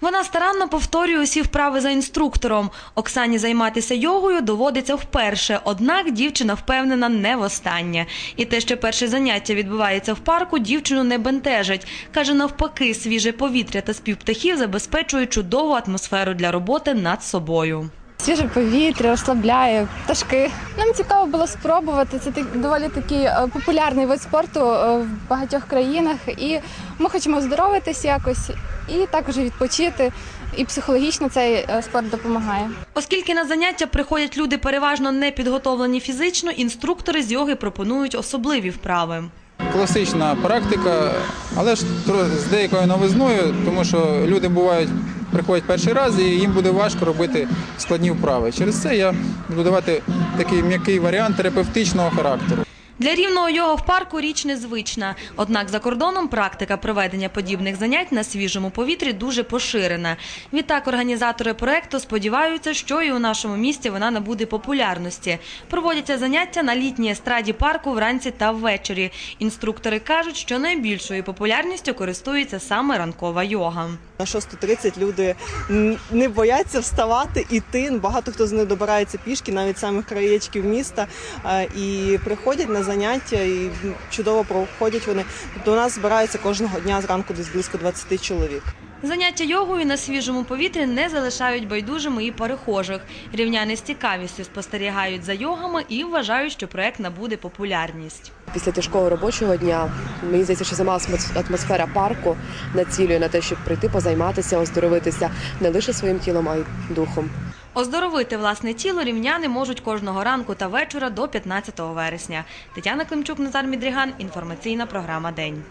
Вона старанно повторює усі вправи за інструктором. Оксані займатися йогою доводиться вперше, однак дівчина впевнена не востаннє. І те, що перше заняття відбувається в парку, дівчину не бентежить. Каже, навпаки, свіже повітря та спів птахів забезпечують чудову атмосферу для роботи над собою. Свіже повітря розслабляє пташки. Нам цікаво було спробувати. Це так- доволі такий е, популярний вид спорту е, в багатьох країнах. І ми хочемо оздоровитись якось і також відпочити. І психологічно цей е, спорт допомагає. Оскільки на заняття приходять люди переважно не підготовлені фізично, інструктори з йоги пропонують особливі вправи. класична практика, але ж тро- з деякою новизною, тому що люди бувають, приходять перший раз і їм буде важко робити складні вправи. Через це я буду давати такий м'який варіант терапевтичного характеру. Для рівного йога в парку річ незвична. Однак за кордоном практика проведення подібних занять на свіжому повітрі дуже поширена. Відтак організатори проекту сподіваються, що і у нашому місті вона набуде популярності. Проводяться заняття на літній естраді парку вранці та ввечері. Інструктори кажуть, що найбільшою популярністю користується саме ранкова йога. На 6.30 люди не бояться вставати, іти. Багато хто з них добирається пішки, навіть самих краєчків міста, е, і приходять на заняття і чудово проходять вони. У нас збираються кожного дня зранку десь близько 20 чоловік. Заняття йогою на свіжому повітрі не залишають байдужими і перехожих. Рівняни з цікавістю спостерігають за йогами і вважають, що проект набуде популярність. Після тяжкого робочого дня мені здається, що сама атмос- атмосфера парку націлює на те, щоб прийти позайматися, оздоровитися не лише своїм тілом, а й духом. Оздоровити власне тіло рівняни можуть кожного ранку та вечора до 15 вересня. Тетяна Климчук, Назар Мідріган. Інформаційна програма День.